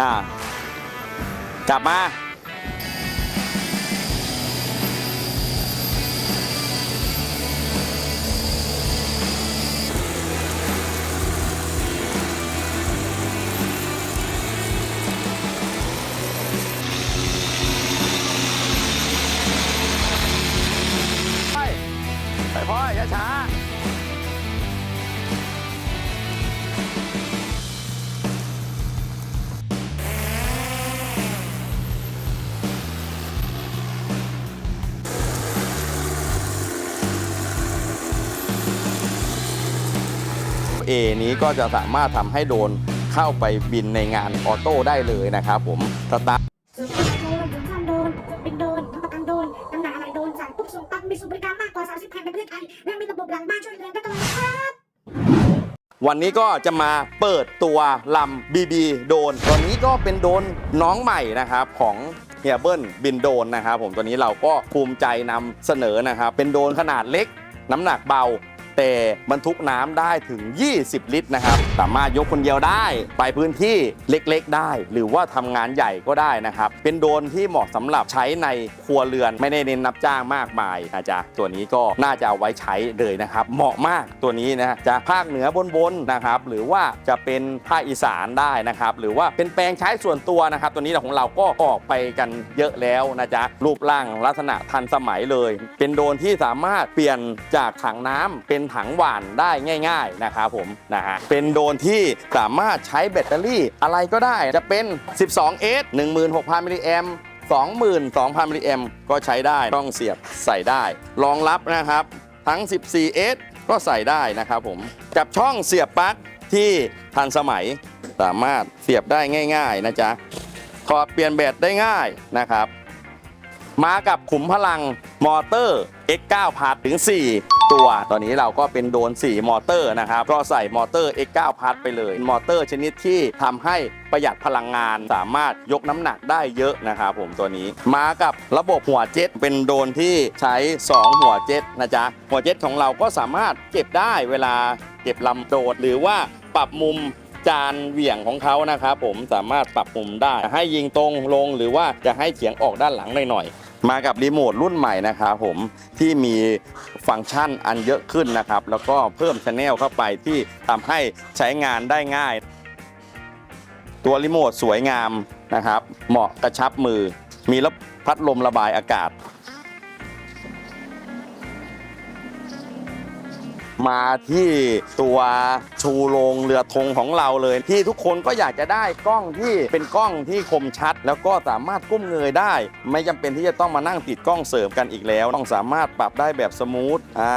อ่ากลับมา A นี้ก็จะสามารถทำให้โดรนเข้าไปบินในงานออโต้ได้เลยนะครับผมสตาร์ทส่วนโดนถึงความโดนเป็นโดนทำประกันโดนน้ำหนักอะไรโดนสั่งปุ๊บส่งปั๊บมีสุบริการมากกว่า 30แผ่นในประเทศไทยและมีระบบหลังบ้านช่วยเหลือได้ตลอดครับวันนี้ก็จะมาเปิดตัวลำ BB โดนตัวนี้ก็เป็นโดนน้องใหม่นะครับของเฮียเบิลบินโดนนะครับผมตัวนี้เราก็ภูมิใจนำเสนอนะครับเป็นโดนขนาดเล็ก น้ำหนักเบา แต่บรรทุกน้ำได้ถึง 20 ลิตรนะครับ สามารถยกคนเดียวได้ ไปพื้นที่เล็กๆ ได้ หรือว่าทำงานใหญ่ก็ได้นะครับ เป็นโดรนที่เหมาะสำหรับใช้ในครัวเรือนไม่ได้เน้นนับจ้างมากมายนะจ๊ะตัวนี้ก็น่าจะเอาไว้ใช้เลยนะครับ เหมาะมากตัวนี้นะจะภาคเหนือบนๆนะครับ หรือว่าจะเป็นภาคอีสานได้นะครับ หรือว่าเป็นแปลงใช้ส่วนตัวนะครับ ตัวนี้ของเราก็ออกไปกันเยอะแล้วนะจ๊ะรูปร่างลักษณะทันสมัยเลย เป็นโดรนที่สามารถเปลี่ยนจากถังน้ำเป็นถังหวานได้ง่าย ๆนะครับผมนะฮะเป็นโดรนที่สามารถใช้แบตเตอรี่อะไรก็ได้จะเป็น 12S 16,000มิลลิแอม22,000มิลลิแอมก็ใช้ได้ต้องเสียบใส่ได้ รองรับนะครับทั้ง 14S ก็ใส่ได้นะครับผมกับช่องเสียบปลั๊กที่ทันสมัยสามารถเสียบได้ง่าย ๆ นะจ๊ะถอดเปลี่ยนแบตได้ง่ายนะครับ มากับขุมพลังมอเตอร์ X9 พาร์ทถึง 4 ตัว ตอนนี้เราก็เป็นโดน 4 มอเตอร์นะครับ ก็ใส่มอเตอร์ X9 พาร์ทไปเลย มอเตอร์ชนิดที่ทำให้ประหยัดพลังงานสามารถยกน้ำหนักได้เยอะนะครับผมตัวนี้มากับระบบหัวเจ็ตเป็นโดนที่ใช้ 2 หัวเจ็ตนะจ๊ะหัวเจ็ตของเราก็สามารถเก็บได้เวลาเก็บลำโดด หรือว่าปรับมุมจานเหวี่ยงของเขานะครับผมสามารถปรับมุมได้ ให้ยิงตรงลงหรือว่าจะให้เฉียงออกด้านหลังหน่อย มากับรีโมทรุ่นใหม่นะครับผมที่มีฟังก์ชันอันเยอะขึ้นนะครับ แล้วก็เพิ่มชแนลเข้าไปที่ทำให้ใช้งานได้ง่าย ตัวรีโมทสวยงามนะครับ เหมาะกระชับมือ มีระพัดลมระบายอากาศ มาที่ตัวชูโรงเรือธงของเราเลย ที่ทุกคนก็อยากจะได้กล้องที่เป็นกล้องที่คมชัด แล้วก็สามารถก้มเงยได้ ไม่จำเป็นที่จะต้องมานั่งติดกล้องเสริมกันอีกแล้ว ต้องสามารถปรับได้แบบสมูทอ่า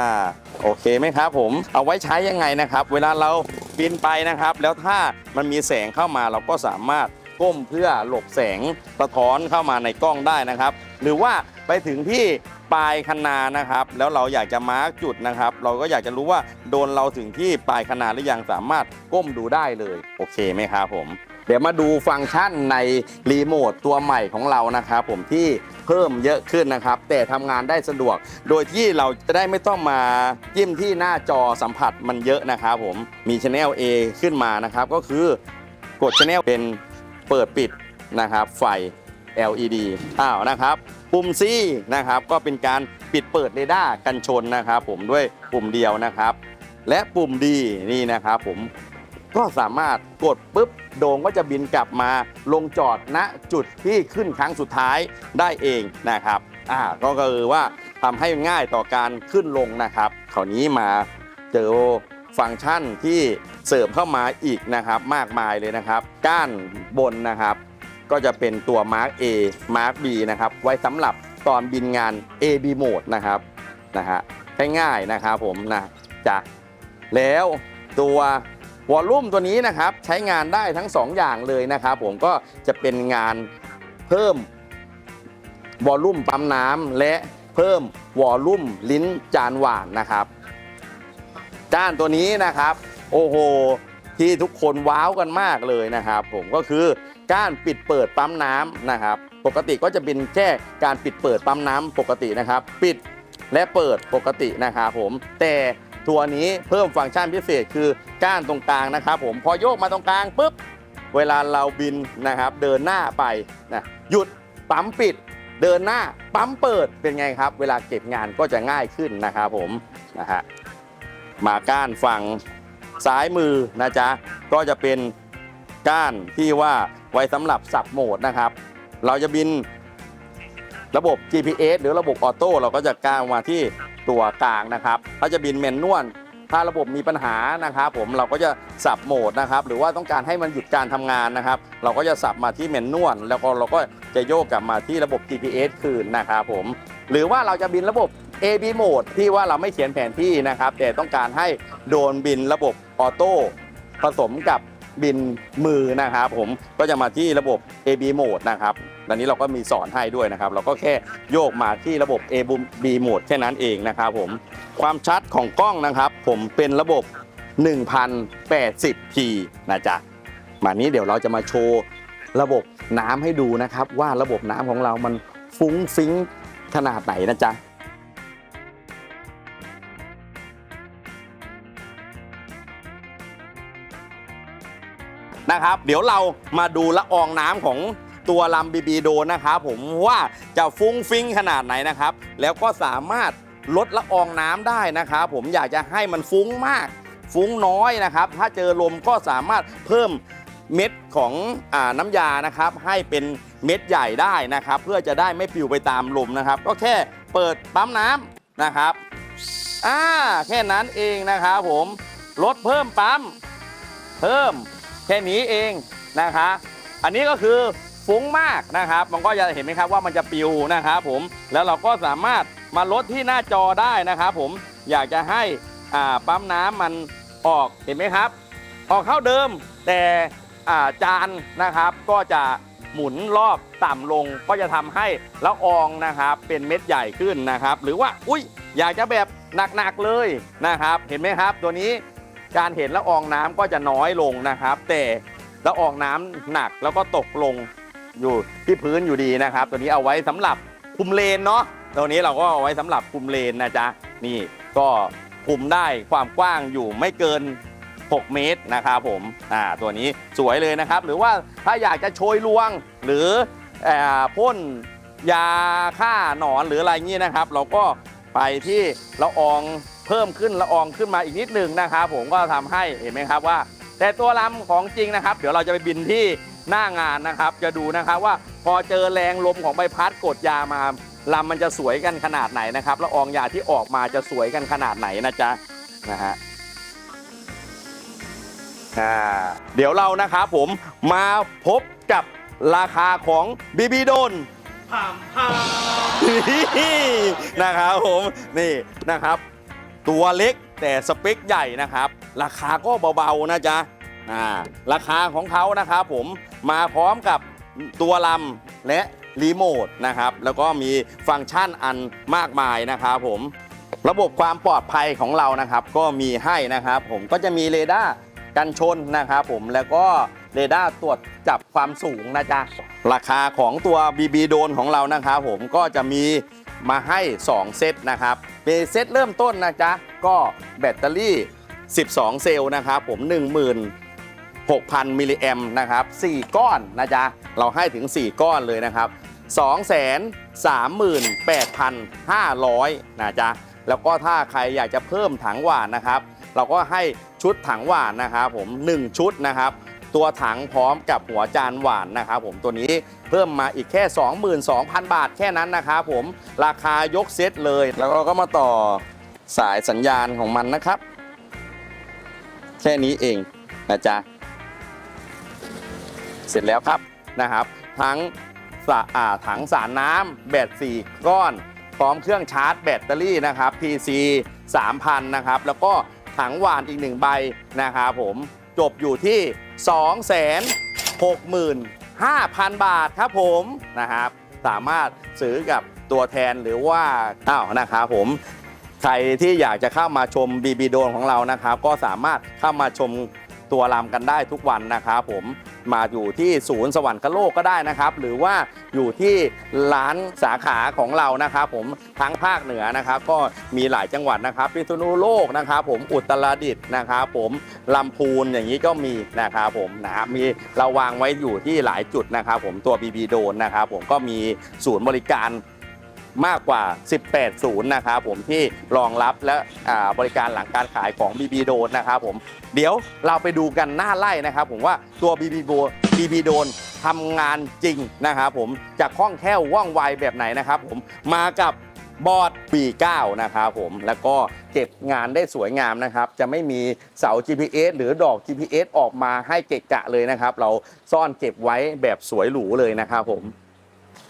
โอเคไหมครับผมเอาไว้ใช้ยังไงนะครับ เวลาเราบินไปนะครับ แล้วถ้ามันมีแสงเข้ามาเราก็สามารถก้มเพื่อหลบแสงสะท้อนเข้ามาในกล้องได้นะครับ หรือว่าไปถึงที่ ปลายคนานะครับ แล้วเราอยากจะมาร์กจุดนะครับ เราก็อยากจะรู้ว่าโดนเราถึงที่ปลายคนนาหรือยังสามารถก้มดูได้เลย โอเคไหมครับผม เดี๋ยวมาดูฟังก์ชันในรีโมทตัวใหม่ของเรานะครับผมที่เพิ่มเยอะขึ้นนะครับ แต่ทำงานได้สะดวก โดยที่เราจะได้ไม่ต้องมาจิ้มที่หน้าจอสัมผัสมันเยอะนะครับผมมีช anel A ขึ้นมานะครับก็คือกดช anel เป็นเปิดปิดนะครับไฟ LED อ้าวนะครับ ปุ่ม C นะครับก็เป็นการปิดเปิดเรดาร์กันชนนะครับ ผมด้วยปุ่มเดียวนะครับ และปุ่ม D นี่นะครับ ผมก็สามารถกดปุ๊บโดงก็จะบินกลับมาลงจอดณจุดที่ขึ้นครั้งสุดท้ายได้เองนะครับอ่าก็คือว่าทำให้ง่ายต่อการขึ้นลงนะครับคราวนี้มาเจอฟังก์ชันที่เสริมเข้ามาอีกนะครับ มากมายเลยนะครับ ก้านบนนะครับ ก็จะเป็นตัว Mark A Mark B นะครับ ไว้สำหรับตอนบินงาน AB Mode นะครับนะฮะง่ายๆนะครับผมนะจะแล้วตัววอลลุ่มตัวนี้นะครับใช้งานได้ทั้ง 2 อย่างเลยนะครับผมก็จะเป็นงานเพิ่มวอลลุ่มปั๊มน้ำและเพิ่มวอลลุ่มลิ้นจานหวานนะครับจานตัวนี้นะครับ โอ้โหที่ทุกคนว้าวกันมากเลยนะครับ ผมก็คือ การปิดเปิดปั๊มน้ำนะครับ ปกติก็จะเป็นแค่การปิดเปิดปั๊มน้ำปกตินะครับ ปิดและเปิดปกตินะครับผม แต่ตัวนี้เพิ่มฟังก์ชันพิเศษคือก้านตรงกลางนะครับ ผมพอโยกมาตรงกลางปุ๊บเวลาเราบินนะครับ เดินหน้าไปนะหยุดปั๊มปิด เดินหน้าปั๊มเปิดเป็นไงครับ เวลาเก็บงานก็จะง่ายขึ้นนะครับผมนะฮะมาก้านฝั่งซ้ายมือนะจ๊ะก็จะเป็นก้านที่ว่า ไว้สำหรับสับโหมดนะครับ เราจะบินระบบ GPS หรือระบบออโต้เราก็จะก้าวมาที่ตัวกลางนะครับถ้าจะบินแมนนวลถ้าระบบมีปัญหานะครับ ผมเราก็จะสับโหมดนะครับ หรือว่าต้องการให้มันหยุดการทำงานนะครับ เราก็จะสับมาที่แมนนวลแล้วก็เราก็จะโยกกลับมาที่ระบบ GPS คืนนะครับผม หรือว่าเราจะบินระบบ AB mode ที่ว่าเราไม่เขียนแผนที่นะครับ แต่ต้องการให้โดนบินระบบออโต้ผสมกับ บินมือนะครับผมก็จะมาที่ระบบ AB mode นะครับตอนนี้เราก็มีสอนให้ด้วยนะครับ เราก็แค่โยกมาที่ระบบ AB mode แค่นั้นเองนะครับผมความชัดของกล้องนะครับ ผมเป็นระบบ 1080p นะจ๊ะมานี้เดี๋ยวเราจะมาโชว์ระบบน้ำให้ดูนะครับ ว่าระบบน้ำของเรามันฟุ้งฟิ้งขนาดไหนนะจ๊ะ นะครับ เดี๋ยวเรามาดูละอองน้ำของตัวลำบีบีโดนะครับผมว่าจะฟุ้งฟิ้งขนาดไหนนะครับ แล้วก็สามารถลดละอองน้ำได้นะครับผมอยากจะให้มันฟุ้งมาก ฟุ้งน้อยนะครับ ถ้าเจอลมก็สามารถเพิ่มเม็ดของอน้ำยานะครับ ให้เป็นเม็ดใหญ่ได้นะครับ เพื่อจะได้ไม่ปลิวไปตามลมนะครับ ก็แค่เปิดปั๊มน้ำนะครับอ่าแค่นั้นเองนะครับผมลดเพิ่มปั๊ม เพิ่ม แค่นี้เองนะคะ อันนี้ก็คือฟุ้งมากนะครับ มันก็จะเห็นไหมครับว่ามันจะปิวนะครับผมแล้วเราก็สามารถมาลดที่หน้าจอได้นะครับผมอยากจะให้ปั๊มน้ำมันออกเห็นไหมครับ ออกเข้าเดิมแต่จานนะครับก็จะหมุนรอบต่ำลงก็จะทำให้ละอองนะครับเป็นเม็ดใหญ่ขึ้นนะครับ หรือว่าอุ้ยอยากจะแบบหนักๆเลยนะครับ เห็นไหมครับ ตัวนี้ การเห็นละอองน้ำก็จะน้อยลงนะครับ แต่ละอองน้ำหนักแล้วก็ตกลงอยู่ที่พื้นอยู่ดีนะครับ ตัวนี้เอาไว้สำหรับคุมเลนเนาะตัวนี้เราก็เอาไว้สำหรับคุมเลนนะจ๊ะนี่ก็คุมได้ความกว้างอยู่ไม่เกิน 6 เมตรนะครับผมอ่าตัวนี้สวยเลยนะครับ หรือว่าถ้าอยากจะโชยลวงหรือเอ่อพ่นยาฆ่าหนอนหรืออะไรเงี้ยนะครับ เราก็ไปที่ละออง เพิ่มขึ้นละอองขึ้นมาอีกนิดหนึ่งนะครับผมก็ทำให้เห็นไหมครับว่า แต่ตัวลำของจริงนะครับ เดี๋ยวเราจะไปบินที่หน้างานนะครับ จะดูนะครับว่าพอเจอแรงลมของใบพัดกดยามาลำมันจะสวยกันขนาดไหนนะครับละอองยาที่ออกมาจะสวยกันขนาดไหนนะจ๊ะนะฮะอ่าเดี๋ยวเรานะครับผมมาพบกับราคาของบีบีโดนผ่ามพามนะครับผมนี่นะครับ ตัวเล็กแต่สเปคใหญ่นะครับ ราคาก็เบาๆนะจ๊ะอ่าราคาของเขานะครับผมมาพร้อมกับตัวลำและรีโมทนะครับ แล้วก็มีฟังก์ชันอันมากมายนะครับผมระบบความปลอดภัยของเรานะครับ ก็มีให้นะครับ ผมก็จะมีเรดาร์กันชนนะครับผมแล้วก็เรดาร์ตรวจจับความสูงนะจ๊ะราคาของตัว BB โดนของเรานะครับผมก็จะมี มาให้ 2 เซตนะครับเป็นเซตเริ่มต้นนะจ๊ะ ก็แบตเตอรี่ 12 เซลล์นะครับผม 16,000 มิลลิแอมนะครับ 4 ก้อนนะจ๊ะ เราให้ถึง 4 ก้อนเลยนะครับ 238,500 นะจ๊ะ แล้วก็ถ้าใครอยากจะเพิ่มถังหวานนะครับ เราก็ให้ชุดถังหวานนะครับผม 1 ชุดนะครับ ตัวถังพร้อมกับหัวจานหวานนะครับผมตัวนี้เพิ่มมาอีกแค่ 22,000 บาทแค่นั้นนะครับผมราคายกเซตเลย แล้วเราก็มาต่อสายสัญญาณของมันนะครับ แค่นี้เองนะจ๊ะเสร็จแล้วครับนะครับ ทั้งสะอาถังสารน้ำแบต4ก้อน พร้อมเครื่องชาร์จแบตเตอรี่นะครับ PC 3,000 นะครับ แล้วก็ถังหวานอีก1ใบนะครับผม จบอยู่ที่ 265,000 บาทครับผมนะครับ สามารถซื้อกับตัวแทนหรือว่าอ้าวนะครับผมใครที่อยากจะเข้ามาชมบีบีโดนของเรานะครับ ก็สามารถเข้ามาชม ตัวลำกันได้ทุกวันนะครับผมมาอยู่ที่ศูนย์สวรรคโลกก็ได้นะครับ หรือว่าอยู่ที่ร้านสาขาของเรานะครับผมทั้งภาคเหนือนะครับ ก็มีหลายจังหวัดนะครับพิษณุโลกนะครับ ผมอุตรดิตถ์นะครับผมลำพูนอย่างนี้ก็มีนะครับผมนะครับมีเราวางไว้อยู่ที่หลายจุดนะครับ ผมตัว BB โดนนะครับ ผมก็มีศูนย์บริการ มากกว่า 18 ศูนย์นะครับผมที่รองรับและบริการหลังการขายของ BB โดนนะครับผมเดี๋ยวเราไปดูกันหน้าไล่นะครับผมว่าตัว BB โด BB โดนทำงานจริงนะครับผมจะคล่องแคล่วว่องไวแบบไหนนะครับผมมากับบอร์ด B9 นะครับผมแล้วก็เก็บงานได้สวยงามนะครับ จะไม่มีเสา GPS หรือดอก GPS ออกมาให้เกะกะเลยนะครับ เราซ่อนเก็บไว้แบบสวยหรูเลยนะครับผม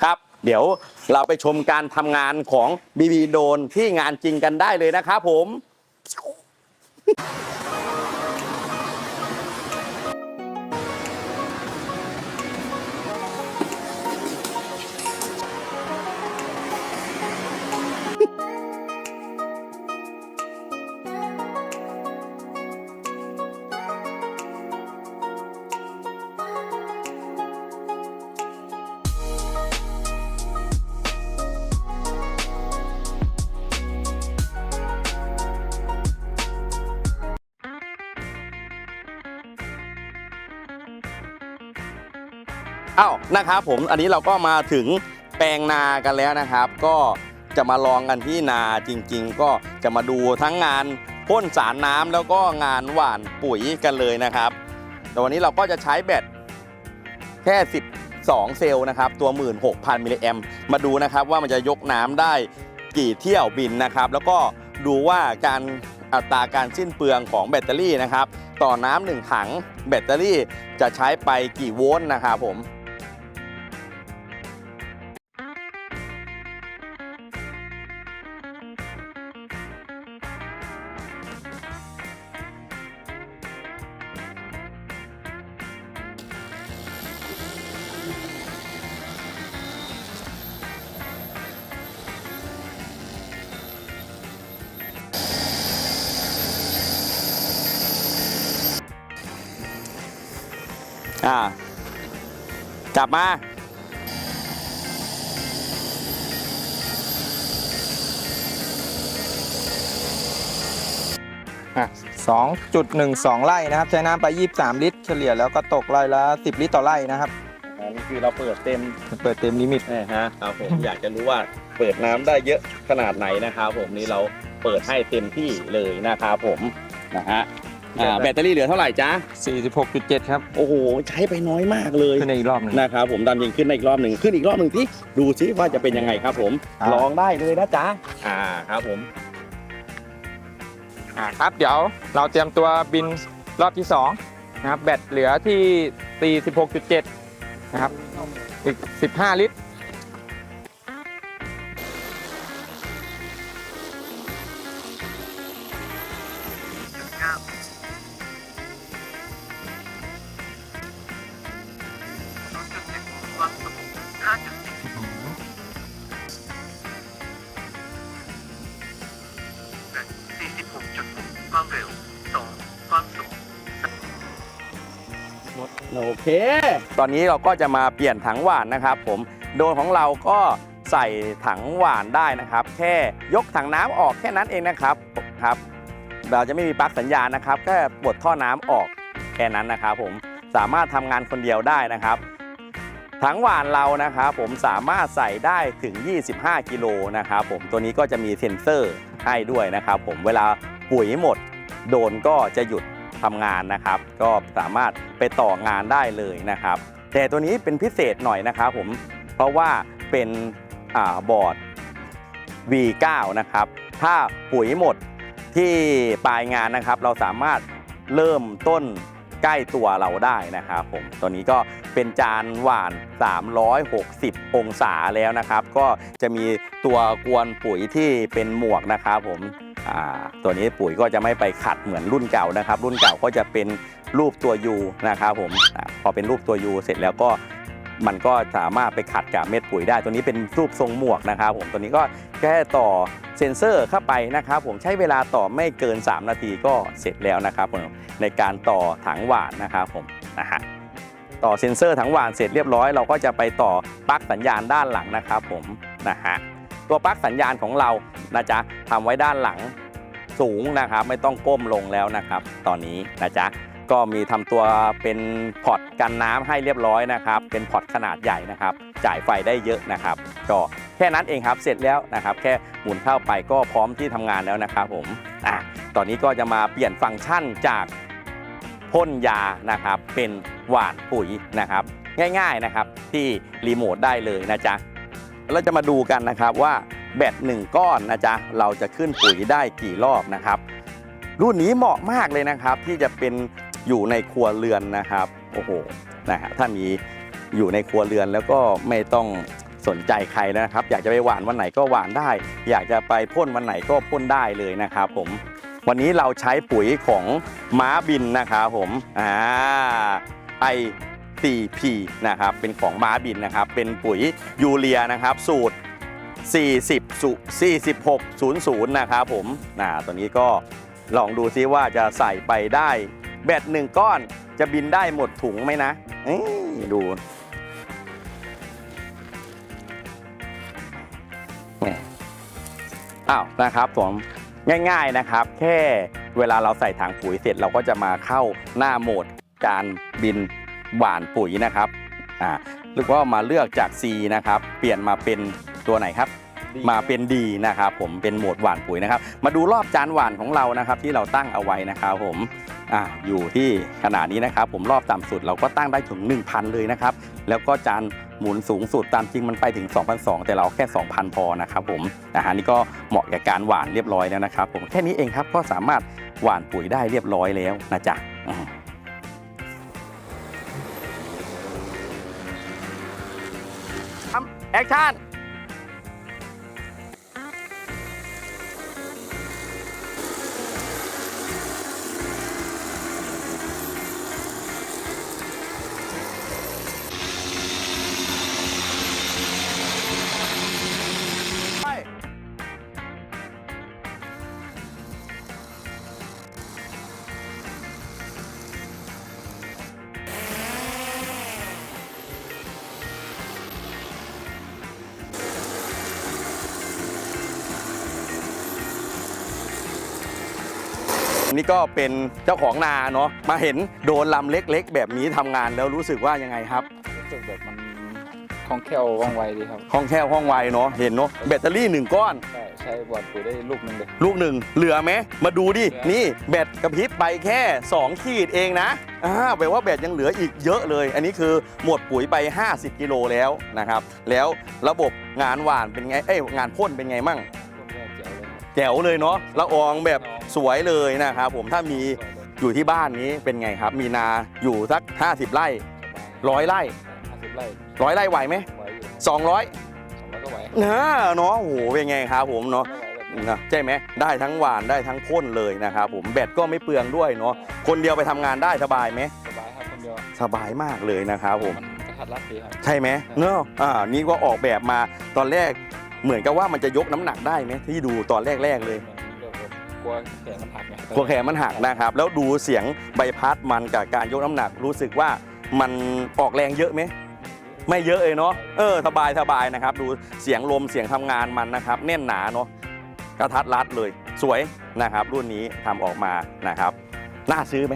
ครับ เดี๋ยวเราไปชมการทำงานของบีบีโดนที่งานจริงกันได้เลยนะครับผม อ้าวนะครับผมอันนี้เราก็มาถึงแปลงนากันแล้วนะครับ ก็จะมาลองกันที่นาจริง ๆ ก็จะมาดูทั้งงานพ่นสารน้ำแล้วก็งานหว่านปุ๋ยกันเลยนะครับ แต่วันนี้เราก็จะใช้แบตแค่ 12 เซลล์นะครับ ตัว 16,000มิลลิแอมมาดูนะครับว่ามันจะยกน้ำได้กี่เที่ยวบินนะครับ แล้วก็ดูว่าการอัตราการสิ้นเปลืองของแบตเตอรี่นะครับ ต่อน้ำหนึ่งถังแบตเตอรี่จะใช้ไปกี่โวลต์นะครับผม อ่า จับมา2.12 ไร่นะครับ ใช้น้ำไป 23 ลิตร เฉลี่ยแล้วก็ตกไร่ละ 10 ลิตรต่อไร่นะครับอันนี้คือเราเปิดเต็มเปิดเต็มลิมิต นะฮะครับผม อยากจะรู้ว่าเปิดน้ำได้เยอะขนาดไหนนะครับผมนี่เราเปิดให้เต็มที่เลยนะครับผมนะฮะ อ่าแบตเตอรี่เหลือเท่าไหร่จ๊ะ46.7 ครับ โอ้โห ใช้ไปน้อยมากเลยขึ้นในอีกรอบหนึ่งนะครับผมดำยิงขึ้นอีกรอบหนึ่งขึ้นอีกรอบหนึ่งที่ดูซิว่าจะเป็นยังไงครับผมอ่าลองได้เลยนะจ๊ะอ่าครับผม อ่าครับเดี๋ยวเราเตรียมตัวบินรอบที่2นะครับแบตเหลือที่ 46.7 นะครับ อีก 15 ลิตร เค ตอนนี้เราก็จะมาเปลี่ยนถังหวานนะครับ ผมโดนของเราก็ใส่ถังหวานได้นะครับ แค่ยกถังน้ำออกแค่นั้นเองนะครับครับ เราจะไม่มีปลั๊กสัญญาณนะครับแค่ปลดท่อน้ำออกแค่นั้นนะครับ ผมสามารถทำงานคนเดียวได้นะครับถังหวานเรานะครับ ผมสามารถใส่ได้ถึง 25 กิโลนะครับ ผมตัวนี้ก็จะมีเซ็นเซอร์ให้ด้วยนะครับ ผมเวลาปุ๋ยหมดโดนก็จะหยุด ทำงานนะครับ ก็สามารถไปต่องานได้เลยนะครับ แต่ตัวนี้เป็นพิเศษหน่อยนะครับผมเพราะว่าเป็นอบอร์ด V9 นะครับ ถ้าปุ๋ยหมดที่ปลายงานนะครับ เราสามารถเริ่มต้นใกล้ตัวเราได้นะครับผมตัวนี้ก็เป็นจานหวาน 360 องศาแล้วนะครับ ก็จะมีตัวกวนปุ๋ยที่เป็นหมวกนะครับผม ตัวนี้ปุ๋ยก็จะไม่ไปขัดเหมือนรุ่นเก่านะครับ รุ่นเก่าก็จะเป็นรูปตัว U นะครับผมอพอเป็นรูปตัว U เสร็จแล้วก็มันก็สามารถไปขัดกับเม็ดปุ๋ยได้ ตัวนี้เป็นรูปทรงหมวกนะครับผมตัวนี้ก็แค่ต่อเซ็นเซอร์เข้าไปนะครับ ผมใช้เวลาต่อไม่เกิน 3 นาทีก็เสร็จแล้วนะครับผมในการต่อถังหวานนะครับผมนะฮะต่อเซ็นเซอร์ถังหวานเสร็จเรียบร้อยเราก็จะไปต่อปลั๊กสัญญาณด้านหลังนะครับผมนะฮะตัวปลั๊กสัญญาณของเรานะจ๊ะทำไว้ด้านหลัง สูงนะครับ ไม่ต้องก้มลงแล้วนะครับ ตอนนี้นะจ๊ะก็มีทำตัวเป็นพอร์ตกันน้ำให้เรียบร้อยนะครับ เป็นพอร์ตขนาดใหญ่นะครับ จ่ายไฟได้เยอะนะครับก็แค่นั้นเองครับเสร็จแล้วนะครับ แค่หมุนเข้าไปก็พร้อมที่ทำงานแล้วนะครับผมอะตอนนี้ก็จะมาเปลี่ยนฟังก์ชันจากพ่นยานะครับ เป็นหว่านปุ๋ยนะครับ ง่าย ๆนะครับที่รีโมทได้เลยนะจ๊ะเราจะมาดูกันนะครับว่า แบตหนึ่งก้อนนะจ๊ะเราจะขึ้นปุ๋ยได้กี่รอบนะครับ รุ่นนี้เหมาะมากเลยนะครับ ที่จะเป็นอยู่ในครัวเรือนนะครับโอ้โหนะฮะถ้ามีอยู่ในครัวเรือนแล้วก็ไม่ต้องสนใจใครนะครับ อยากจะไปหวานวันไหนก็หวานได้ อยากจะไปพ่นวันไหนก็พ่นได้เลยนะครับผมวันนี้เราใช้ปุ๋ยของม้าบินนะครับผมอ่าไอ p นะครับเป็นของม้าบินนะครับเป็นปุ๋ยยูเรียนะครับสูตร 40สุ4600 นะครับผมนะตัวนี้ก็ลองดูซิว่าจะใส่ไปได้แบตหนึ่งก้อนจะบินได้หมดถุงไหมนะดูอ้าวนะครับผมง่ายๆนะครับ แค่เวลาเราใส่ถังปุ๋ยเสร็จเราก็จะมาเข้าหน้าโหมดการบินหวานปุ๋ยนะครับอ่าหรือว่ามาเลือกจาก C นะครับ เปลี่ยนมาเป็น ตัวไหนครับ มาเป็นดีนะครับผมเป็นโหมดหว่านปุ๋ยนะครับ มาดูรอบจานหว่านของเรานะครับ ที่เราตั้งเอาไว้นะครับผมอ่าอยู่ที่ขนาดนี้นะครับ ผมรอบต่ำสุดเราก็ตั้งได้ถึง 1,000 เลยนะครับ แล้วก็จานหมุนสูงสุดตามจริงมันไปถึง2,200แต่เราเอาแค่ 2,000 พอนะครับผมอาหารนี้ก็เหมาะกับการหว่านเรียบร้อยแล้วนะครับ ผมแค่นี้เองครับก็สามารถหว่านปุ๋ยได้เรียบร้อยแล้วนะจ๊ะอืมแอคชั่น นี่ก็เป็นเจ้าของนาเนาะมาเห็นโดรนลำเล็กๆ แบบนี้ทำงานแล้วรู้สึกว่ายังไงครับรู้สึกแบบมันคล่องแคล่วว่องไวดีครับห้องแค่ห้องไวเนาะเห็นเนาะแบตเตอรี่หนึ่งก้อน ใช่ใช้หวานปุ๋ยได้ลูกหนึ่งเลย ลูกหนึ่งเหลือไหมมาดูดิ เหลือ นี่แบตกระพริบไปแค่ 2 ขีดเองนะอ่าแปลว่าแบตยังเหลืออีกเยอะเลย อันนี้คือหมดปุ๋ยไป 50 กิโลแล้วนะครับ แล้วระบบงานหวานเป็นไง เอ้ยงานพ่นเป็นไงมั่งคน แรกเจ๋วเลยครับแจ๋วเลยเนาะละอองแบบสวยเลยนะครับผมถ้ามีสวยเลยอยู่ที่บ้านนี้เป็นไงครับ มีนาอยู่สัก 50 ไร่สบายร้อยไร่ห้าสิบไร่ร้อยไร่ไหวไหมไหวอยู่200สองร้อยก็ไหวนะเนาะโอ้โหเป็นไงครับผมเนาะก็ไหวแบบนี้นะใช่ไหมได้ทั้งหวานได้ทั้งพ่นเลยนะครับผมแบตก็ไม่เปลืองด้วยเนาะคนเดียวไปทำงานได้สบายไหมสบายครับคนเดียวสบายมากเลยนะครับผม มันกระทัดรัดดีครับ ใช่ไหมเนาะอ่านี่ก็ออกแบบมาตอนแรก เหมือนกับว่ามันจะยกน้ำหนักได้ไหมที่ดูตอนแรกๆเลยมันแบบกลัวแขนมันหักไงกลัวแขนมันหักนะครับ แล้วดูเสียงใบพัดมันกับการยกน้ำหนักรู้สึกว่ามันออกแรงเยอะไหมไม่เยอะเลยเนาะเออสบายสบายนะครับ ดูเสียงลมเสียงทำงานมันนะครับ แน่นหนาเนาะกระทัดรัดเลย สวยนะครับ รุ่นนี้ทำออกมานะครับ น่าซื้อไหม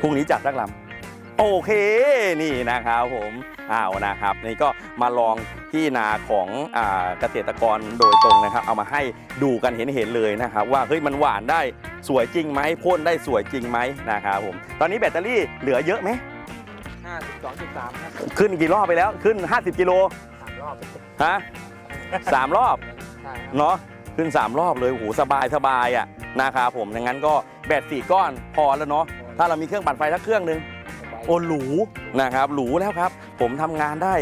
พรุ่งนี้จัดสักลำโอเคนี่นะครับผมอ้าวนะครับ นี่ก็มาลอง ที่นาของอ่าเกษตรกรโดยตรงนะครับ เอามาให้ดูกันเห็นเห็นๆเลยนะครับ ว่าเฮ้ยมันหวานได้สวยจริงไหมพ่นได้สวยจริงไหมนะครับผมตอนนี้แบตเตอรี่เหลือเยอะไหมห้าสิบสองจุดสามครับขึ้นกี่รอบไปแล้วขึ้น 50 กิโลสามรอบฮะสามรอบใช่ครับเนาะขึ้น 3 รอบเลยโอ้โหสบายสบายอะนะครับผมดังนั้นก็แบตสี่ก้อนพอแล้วเนาะถ้าเรามีเครื่องปั่นไฟสักเครื่องหนึงสบาย โอ้หรูนะครับหรูแล้วครับ ผมทำงานได้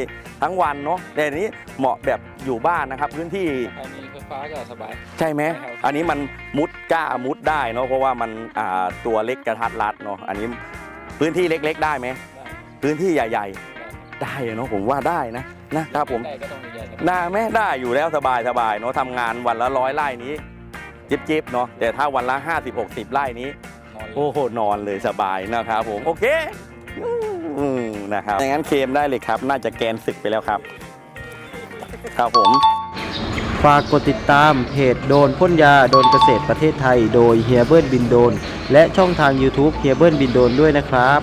ทั้งวันเนาะแต่อันนี้เหมาะแบบอยู่บ้านนะครับ พื้นที่ใครมีไฟฟ้าก็สบาย ใช่ไหมใช่ครับ อันนี้มันมุดกล้ามุดได้เนาะเพราะว่ามันอ่าตัวเล็กกระทัดรัดเนาะอันนี้พื้นที่เล็ก ๆ ได้ไหมได้พื้นที่ใหญ่ได้ๆได้อะเนาะผมว่าได้นะนะครับผม ได้ก็ต้องใหญ่ๆน่าแม่ได้อยู่แล้วสบายสบายเนาะทำงานวันละร้อยไร่นี้จิบจิบๆเนาะแต่ถ้าวันละ 50 60 ไร่นี้โอ้โหนอนเลยสบายนะครับผม โอเคอืม นะครับอย่างนั้นเคลมได้เลยครับ น่าจะแกนศึกไปแล้วครับ ครับผมฝากกดติดตามเพจโดนพ่นยาโดนเกษตรประเทศไทย โดยเฮียเบิร์นบินโดน และช่องทาง YouTube เฮียเบิร์นบินโดนด้วยนะครับ